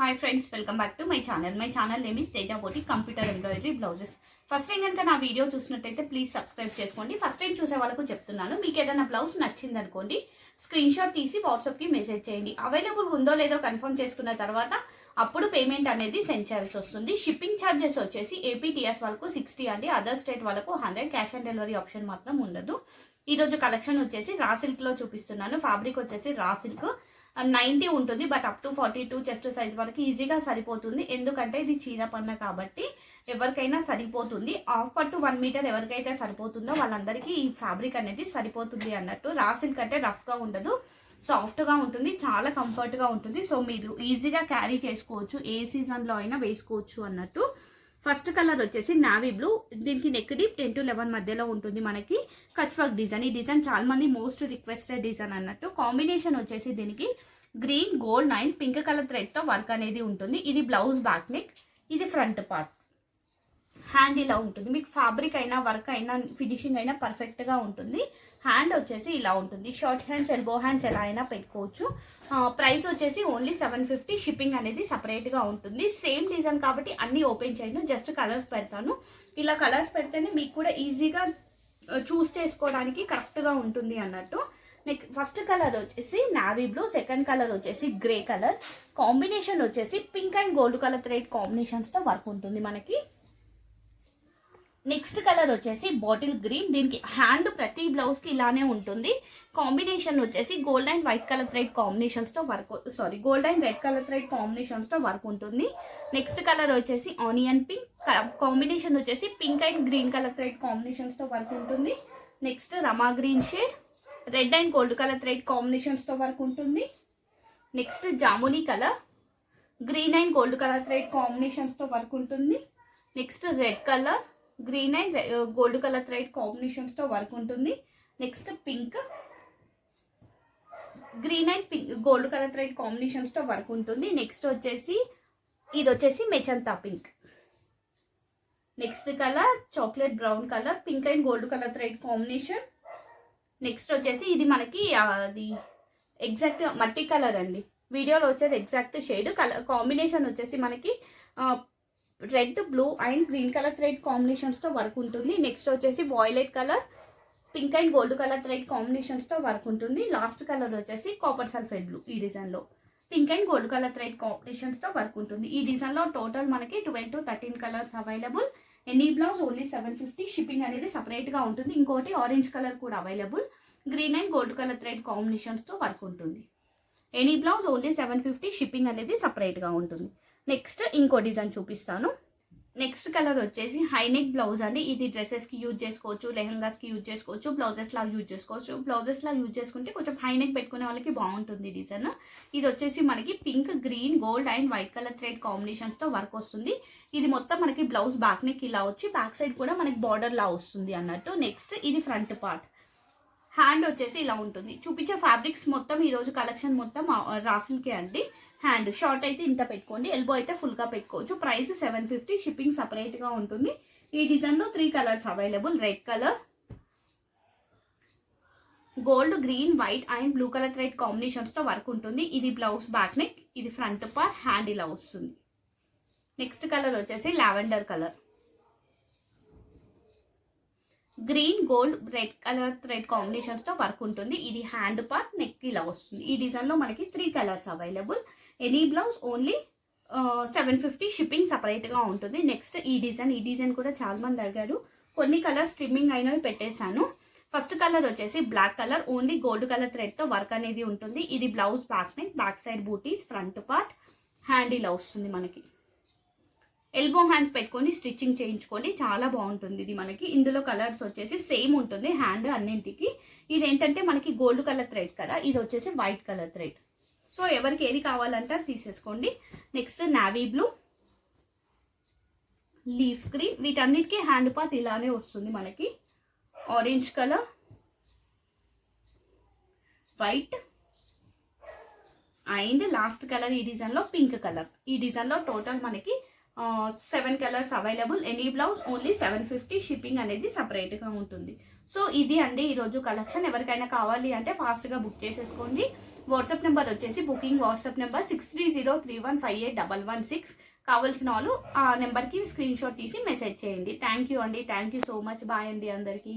Hi friends welcome back to my channel my channel name is Teja computer embroidery blouses first time కనుక నా video చూసినట్టయితే please subscribe చేసుకోండి. First time చూసే వాళ్ళకు చెప్తున్నాను. మీకు ఏదైనా బ్లౌజ్ నచ్చింది అనుకోండి స్క్రీన్ షాట్ తీసి వాట్సాప్కి మెసేజ్ చేయండి. అవైలబుల్ ఉందో లేదో కన్ఫర్మ్ చేసుకున్న తర్వాత అప్పుడు పేమెంట్ అనేది సెండ్ చేయాల్సి వస్తుంది. షిప్పింగ్ ఛార్జెస్ వచ్చేసి ఏపీటీఎస్ వాళ్ళకు సిక్స్టీ అండి. అదర్ స్టేట్ వాళ్ళకు hundred cash on delivery option మాత్రం ఉండదు. ఈరోజు కలెక్షన్ వచ్చేసి రా సిల్క్లో చూపిస్తున్నాను. ఫ్యాబ్రిక్ వచ్చేసి రా సిల్క్ నైంటీ ఉంటుంది but up to forty two chest size వరకు ఈజీగా సరిపోతుంది. ఎందుకంటే ఇది చీర పన్న కాబట్టి ఎవరికైనా సరిపోతుంది. హాఫ్ పట్టు వన్ మీటర్ ఎవరికైతే సరిపోతుందో వాళ్ళందరికీ ఈ ఫ్యాబ్రిక్ అనేది సరిపోతుంది అన్నట్టు. రా సిల్క్ అంటే రఫ్గా ఉండదు సాఫ్ట్గా ఉంటుంది చాలా కంఫర్ట్గా ఉంటుంది. సో మీరు ఈజీగా క్యారీ చేసుకోవచ్చు ఏ సీజన్లో అయినా వేసుకోవచ్చు అన్నట్టు. ఫస్ట్ కలర్ వచ్చేసి నావీ బ్లూ. దీనికి neck deep ten to eleven మధ్యలో ఉంటుంది మనకి. కచ్ వర్క్ డిజైన్ ఈ డిజైన్ చాలా మంది మోస్ట్ రిక్వెస్టెడ్ డిజైన్ అన్నట్టు. కాంబినేషన్ వచ్చేసి దీనికి green gold nine pink colour థ్రెడ్తో వర్క్ అనేది ఉంటుంది. ఇది బ్లౌజ్ బ్యాక్ నెక్ ఇది ఫ్రంట్ పార్ట్ హ్యాండ్ ఇలా ఉంటుంది. మీకు ఫ్యాబ్రిక్ అయినా వర్క్ అయినా ఫినిషింగ్ అయినా పర్ఫెక్ట్గా ఉంటుంది. హ్యాండ్ వచ్చేసి ఇలా ఉంటుంది. షార్ట్ హ్యాండ్స్ ఎల్బో హ్యాండ్స్ ఎలా అయినా పెట్టుకోవచ్చు. ప్రైస్ వచ్చేసి ఓన్లీ సెవెన్ ఫిఫ్టీ షిప్పింగ్ అనేది సపరేట్గా ఉంటుంది. సేమ్ డిజైన్ కాబట్టి అన్నీ ఓపెన్ చేయను జస్ట్ కలర్స్ పెడతాను. ఇలా కలర్స్ పెడితేనే మీకు కూడా ఈజీగా చూస్ చేసుకోవడానికి కరెక్ట్గా ఉంటుంది అన్నట్టు. నెక్స్ట్ ఫస్ట్ కలర్ వచ్చేసి నావీ బ్లూ సెకండ్ కలర్ వచ్చేసి గ్రే కలర్ కాంబినేషన్ వచ్చేసి pink and gold colour thread కాంబినేషన్స్తో work ఉంటుంది మనకి. నెక్స్ట్ కలర్ వచ్చేసి బాటిల్ గ్రీన్ దీనికి హ్యాండ్ ప్రతి బ్లౌజ్కి ఇలానే ఉంటుంది. కాంబినేషన్ వచ్చేసి gold and white colour thread కాంబినేషన్స్తో work sorry gold and red colour thread కాంబినేషన్స్తో work ఉంటుంది. నెక్స్ట్ కలర్ వచ్చేసి ఆనియన్ పింక్ కాంబినేషన్ వచ్చేసి pink and green colour thread కాంబినేషన్స్తో work ఉంటుంది. Next Rama green shade red and gold colour thread కాంబినేషన్స్తో work ఉంటుంది. Next jamuni colour green and gold colour thread కాంబినేషన్స్తో work ఉంటుంది. Next red colour green and gold colour thread కాంబినేషన్స్తో work ఉంటుంది. Next pink. Green and pink gold colour thread కాంబినేషన్స్తో work ఉంటుంది. Next వచ్చేసి ఇది వచ్చేసి మెచంతా pink. Next colour chocolate brown colour pink and gold colour thread combination. Next వచ్చేసి ఇది మనకి అది exact మట్టి కలర్ అండి. వీడియోలో వచ్చేది ఎగ్జాక్ట్ షేడ్. కలర్ కాంబినేషన్ వచ్చేసి మనకి red blue and green colour thread కాంబినేషన్స్తో work ఉంటుంది. నెక్స్ట్ వచ్చేసి violet colour pink and gold colour thread కాంబినేషన్స్తో work ఉంటుంది. లాస్ట్ కలర్ వచ్చేసి కాపర్ సల్ఫేట్ బ్లూ ఈ డిజైన్లో pink and gold colour thread కాంబినేషన్స్తో work ఉంటుంది. ఈ డిజైన్లో టోటల్ మనకి twelve to thirteen colours available any blouse only seven fifty shipping అనేది సపరేట్గా ఉంటుంది. ఇంకోటి ఆరెంజ్ కలర్ కూడా available green and gold colour thread కాంబినేషన్స్తో work ఉంటుంది. Any blouse only seven fifty shipping అనేది సపరేట్గా ఉంటుంది. నెక్స్ట్ ఇంకో డిజైన్ చూపిస్తాను. నెక్స్ట్ కలర్ వచ్చేసి హైనెక్ బ్లౌజ్ అండి. ఇది డ్రెస్సెస్కి యూజ్ చేసుకోవచ్చు లెహంగాస్కి యూజ్ చేసుకోవచ్చు బ్లౌజెస్ లాగా యూజ్ చేసుకోవచ్చు. బ్లౌజెస్ లాగా యూజ్ చేసుకుంటే కొంచెం హైనెక్ పెట్టుకునే వాళ్ళకి బాగుంటుంది డిజైన్ ఇది వచ్చేసి మనకి pink green gold and white colour thread కాంబినేషన్స్తో work వస్తుంది. ఇది మొత్తం మనకి బ్లౌజ్ బ్యాక్ నెక్ ఇలా వచ్చి బ్యాక్ సైడ్ కూడా మనకి బార్డర్ లా వస్తుంది అన్నట్టు. నెక్స్ట్ ఇది ఫ్రంట్ పార్ట్ హ్యాండ్ వచ్చేసి ఇలా ఉంటుంది. చూపించే ఫ్యాబ్రిక్స్ మొత్తం ఈరోజు కలెక్షన్ మొత్తం రాసిల్కే అండి. హ్యాండ్ షార్ట్ అయితే ఇంత పెట్టుకోండి. ఎల్బో అయితే ఫుల్గా పెట్టుకోవచ్చు. ప్రైస్ సెవెన్ ఫిఫ్టీ షిప్పింగ్ సపరేట్గా ఉంటుంది. ఈ డిజైన్లో three colours available red colour gold green white and blue colour thread కాంబినేషన్స్తో work ఉంటుంది. ఇది బ్లౌజ్ బ్యాక్ నెక్ ఇది ఫ్రంట్ పార్ట్ హ్యాండ్ ఇలా వస్తుంది. నెక్స్ట్ కలర్ వచ్చేసి lavender colour green gold red colour thread కాంబినేషన్స్తో work ఉంటుంది. ఇది హ్యాండ్ పార్ట్ నెక్ ఇలా వస్తుంది. ఈ డిజైన్లో మనకి three colours available any blouse only seven fifty shipping సపరేట్గా ఉంటుంది. నెక్స్ట్ ఈ డిజైన్ ఈ డిజైన్ కూడా చాలామంది అడిగారు. కొన్ని కలర్స్ స్ట్రిమ్మింగ్ అయినవి పెట్టేశాను. ఫస్ట్ కలర్ వచ్చేసి black colour only gold colour థ్రెడ్తో వర్క్ అనేది ఉంటుంది. ఇది blouse back neck back side బూటీస్ ఫ్రంట్ పార్ట్ హ్యాండ్ ఇలా వస్తుంది మనకి. ఎల్బో హ్యాండ్స్ పెట్టుకొని స్టిచ్చింగ్ చేయించుకొని చాలా బాగుంటుంది ఇది మనకి. ఇందులో కలర్స్ వచ్చేసి సేమ్ ఉంటుంది. హ్యాండ్ అన్నింటికి. ఇది ఏంటంటే మనకి గోల్డ్ కలర్ థ్రెడ్ కదా. ఇది వచ్చేసి వైట్ కలర్ థ్రెడ్ సో ఎవరికి ఏది కావాలంటే అది తీసేసుకోండి. Next navy blue leaf green వీటన్నిటికీ హ్యాండ్ పార్ట్ ఇలానే వస్తుంది మనకి. Orange colour white and last colour ఈ డిజైన్లో పింక్ కలర్ ఈ డిజైన్లో టోటల్ మనకి seven colours available any blouse only seven fifty shipping అనేది సపరేట్గా ఉంటుంది. సో ఇది అండి ఈరోజు కలెక్షన్ ఎవరికైనా కావాలి అంటే ఫాస్ట్గా బుక్ చేసేసుకోండి. వాట్సాప్ నెంబర్ వచ్చేసి booking WhatsApp number six three zero three one five eight double one six కావాల్సిన వాళ్ళు ఆ నెంబర్కి స్క్రీన్ షాట్ తీసి మెసేజ్ చేయండి. థ్యాంక్ యూ అండి. Thank you so much bye అండి అందరికీ.